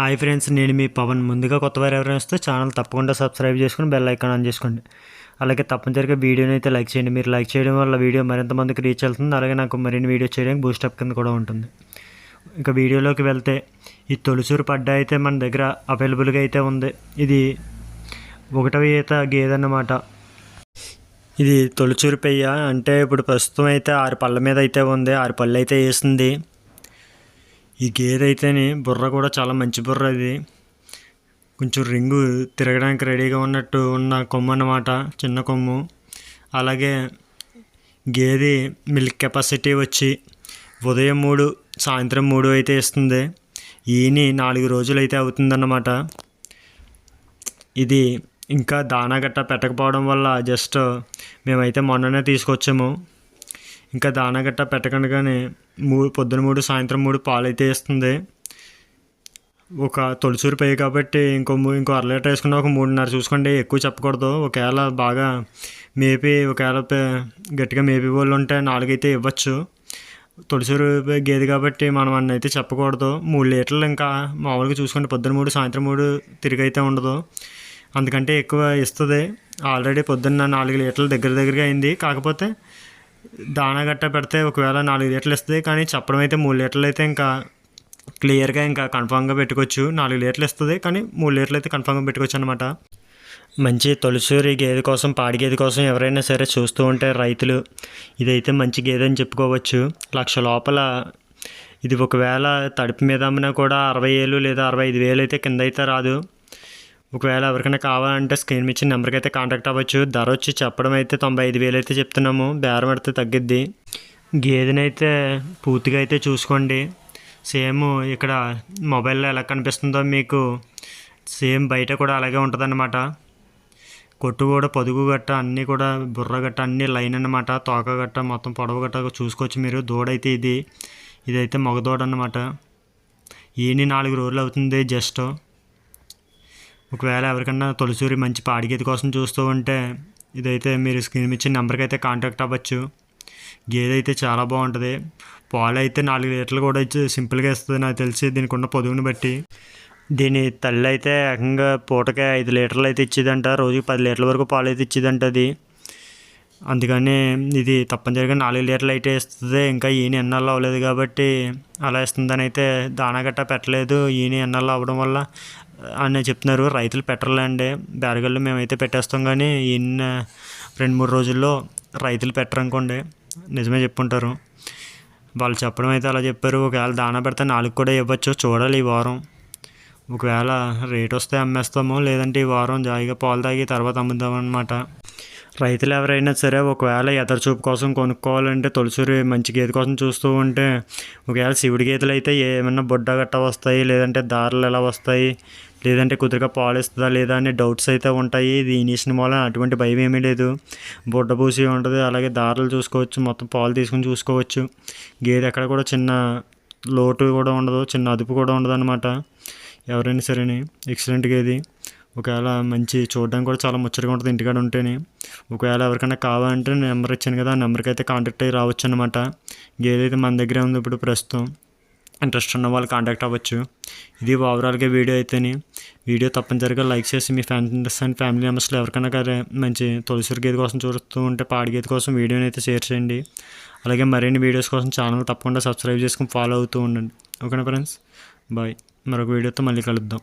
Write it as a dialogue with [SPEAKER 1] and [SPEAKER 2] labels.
[SPEAKER 1] Hi friends నేను మీ పవన్. ముందుగా కొత్త వారు ఎవరైనా వస్తే ఛానల్ తప్పకుండా సబ్స్క్రైబ్ చేసుకుని బెల్ ఐకాన్ ఆన్ చేసుకోండి. అలాగే తప్పనిసరిగా వీడియోని అయితే లైక్ చేయండి. మీరు లైక్ చేయడం వల్ల వీడియో మరింత మందికి రీచ్ అవుతుంది. అలాగే నాకు మరిన్ని వీడియో చేయడానికి బూస్టప్ కింద కూడా ఉంటుంది. ఇంకా వీడియోలోకి వెళ్తే ఈ తొలిసూరు పడ్డ అయితే మన దగ్గర అవైలబుల్గా అయితే ఉంది. ఇది ఒకటవ ఈత గేదె అన్నమాట ఇది తొలిచూరు పెయ్య. అంటే ఇప్పుడు ప్రస్తుతం అయితే ఆరు పళ్ళ మీద అయితే ఉంది. ఆరు పళ్ళు అయితే వేసింది. ఈ గేదె అయితేనే బుర్ర కూడా చాలా మంచి బుర్ర ఇది. కొంచెం రింగు తిరగడానికి రెడీగా ఉన్నట్టు ఉన్న కొమ్ము అన్నమాట చిన్న కొమ్ము. అలాగే గేదె మిల్క్ కెపాసిటీ వచ్చి ఉదయం మూడు సాయంత్రం మూడు అయితే ఇస్తుంది. ఈని నాలుగు రోజులు అయితే అవుతుందన్నమాట. ఇది ఇంకా దానా గట్ట పెట్టకపోవడం వల్ల జస్ట్ మేమైతే మొన్ననే తీసుకొచ్చాము. ఇంకా దానా గట్ట పెట్టకుండానే మూడు పొద్దున మూడు సాయంత్రం మూడు పాలు అయితే ఇస్తుంది ఒక తొలిచూరు పై కాబట్టి ఇంకో ఇంకో అర లీటర్ వేసుకున్న ఒక మూడున్నర చూసుకోండి. ఎక్కువ చెప్పకూడదు. ఒకవేళ బాగా మేపి ఒకవేళ పే- గట్టిగా మేపి వాళ్ళు ఉంటే నాలుగైతే ఇవ్వచ్చు. తొలిచూరు గేదె కాబట్టి మనం అన్న అయితే చెప్పకూడదు. మూడు లీటర్లు ఇంకా మామూలుగా చూసుకోండి. పొద్దున మూడు సాయంత్రం మూడు తిరిగి అయితే ఉండదు. అందుకంటే ఎక్కువ ఇస్తుంది. ఆల్రెడీ పొద్దున్న నాలుగు లీటర్లు దగ్గర దగ్గరగా అయింది. కాకపోతే దానా గట్ట పెడితే ఒకవేళ నాలుగు లీటర్లు ఇస్తుంది కానీ చెప్పడం అయితే మూడు లీటర్లు అయితే ఇంకా క్లియర్గా ఇంకా కన్ఫామ్గా పెట్టుకోవచ్చు. నాలుగు లీటర్లు ఇస్తుంది కానీ మూడు లీటర్లు అయితే కన్ఫామ్గా పెట్టుకోవచ్చు అనమాట మంచి తొలిసూరి గేదె కోసం పాడి గేదె కోసం ఎవరైనా సరే చూస్తూ ఉంటే రైతులు ఇదైతే మంచి గేదె అని చెప్పుకోవచ్చు. లక్ష లోపల ఇది ఒకవేళ తడిపి మీద అమ్మినా కూడా అరవై ఏళ్ళు లేదా అరవై ఐదు వేలు అయితే కింద అయితే రాదు. ఒకవేళ ఎవరికైనా కావాలంటే స్క్రీన్ ఇచ్చిన నెంబర్కి అయితే కాంటాక్ట్ అవ్వచ్చు. ధర వచ్చి చెప్పడం అయితే తొంభై ఐదు వేలు అయితే చెప్తున్నాము. బేరం పెడితే తగ్గిద్ది. గేదెనైతే పూర్తిగా అయితే చూసుకోండి. సేమ్ ఇక్కడ మొబైల్లో ఎలా కనిపిస్తుందో మీకు సేమ్ బయట కూడా అలాగే ఉంటుందన్నమాట. కొట్టు కూడా పొదుగు గట్ట అన్నీ కూడా బుర్ర గట్ట అన్నీ లైన్ అన్నమాట. తోక గట్ట మొత్తం పొడవు గట్ట చూసుకోవచ్చు మీరు. దూడైతే ఇది. ఇదైతే మగ దూడ అనమాట ఈయన నాలుగు రోజులు అవుతుంది జస్ట్. ఒకవేళ ఎవరికన్నా తొలిసూరి మంచి పాడిగేది కోసం చూస్తూ ఉంటే ఇదైతే మీరు స్క్రీన్ ఇచ్చిన నెంబర్కి అయితే కాంటాక్ట్ అవ్వచ్చు. గేదె అయితే చాలా బాగుంటుంది. పాలు అయితే నాలుగు లీటర్లు కూడా ఇచ్చి సింపుల్గా ఇస్తుంది నాకు తెలిసి దీనికి ఉన్న పొదుగుని బట్టి. దీని తల్లి అయితే ఏకంగా పూటకే ఐదు లీటర్లు అయితే ఇచ్చేదంట. రోజుకి పది లీటర్ల వరకు పాలు అయితే ఇచ్చేదంట అది. అందుకని ఇది తప్పనిసరిగా నాలుగు లీటర్లు అయితే ఇస్తుంది. ఇంకా ఈయన ఎన్నాళ్ళు అవ్వలేదు కాబట్టి అలా ఇస్తుందని అయితే దానా గట్టా పెట్టలేదు. ఈయన ఎన్నాళ్ళు అవ్వడం వల్ల అని చెప్తున్నారు రైతులు పెట్టరులేండి బేరగళ్ళు మేమైతే పెట్టేస్తాం కానీ ఇన్ని రెండు మూడు రోజుల్లో రైతులు పెట్టరనుకోండి నిజమే చెప్పుంటారు. వాళ్ళు చెప్పడం అయితే అలా చెప్పారు ఒకవేళ దానా పెడితే నాలుగు కూడా ఇవ్వచ్చు చూడాలి ఈ వారం. ఒకవేళ రేట్ వస్తే అమ్మేస్తాము లేదంటే ఈ వారం జాయిగా పాలు తాగి తర్వాత అమ్ముదాం అనమాట రైతులు ఎవరైనా సరే ఒకవేళ ఎదరచూపు కోసం కొనుక్కోవాలంటే తొలిసూరి మంచి గేదె కోసం చూస్తూ ఉంటే ఒకవేళ శివుడి గేదెలు అయితే ఏమన్నా బొడ్డ గట్ట వస్తాయి లేదంటే దారులు ఎలా వస్తాయి లేదంటే కుదురుగా పాలు ఇస్తుందా లేదా అనే డౌట్స్ అయితే ఉంటాయి. ఇది ఇనిషన్ వల్ల అటువంటి భయం ఏమీ లేదు. బుడ్డ పూసి ఉంటుంది అలాగే దారాలు చూసుకోవచ్చు మొత్తం పాలు తీసుకుని చూసుకోవచ్చు. గేదె ఎక్కడ కూడా చిన్న లోటు కూడా ఉండదు చిన్న అదుపు కూడా ఉండదు అనమాట ఎవరైనా సరేని ఎక్సలెంట్ గేది. ఒకవేళ మంచి చూడడానికి కూడా చాలా ముచ్చటగా ఉంటుంది ఇంటికాడ ఉంటేనే. ఒకవేళ ఎవరికైనా కావాలంటే నెంబర్ ఇచ్చాను కదా ఆ నెంబర్కి అయితే కాంటాక్ట్ అయ్యి రావచ్చు అనమాట గేదె అయితే మన దగ్గరే ఉంది ఇప్పుడు ప్రస్తుతం. ఇంట్రెస్ట్ ఉన్న వాళ్ళు కాంటాక్ట్ అవ్వచ్చు. ఇది ఓవరాల్గా వీడియో అయితేనే. వీడియో తప్పనిసరిగా లైక్ చేసి మీ ఫ్రెండ్స్ అండ్ ఫ్యామిలీ మెంబర్స్లో ఎవరికైనా కానీ మంచి తొలిసరి గేదె కోసం చూస్తూ ఉంటే పాడి గేదె కోసం వీడియోని అయితే షేర్ చేయండి. అలాగే మరిన్ని వీడియోస్ కోసం ఛానల్ తప్పకుండా సబ్స్క్రైబ్ చేసుకుని ఫాలో అవుతూ ఉండండి. ఓకేనా ఫ్రెండ్స్ బాయ్ మరొక వీడియోతో మళ్ళీ కలుద్దాం.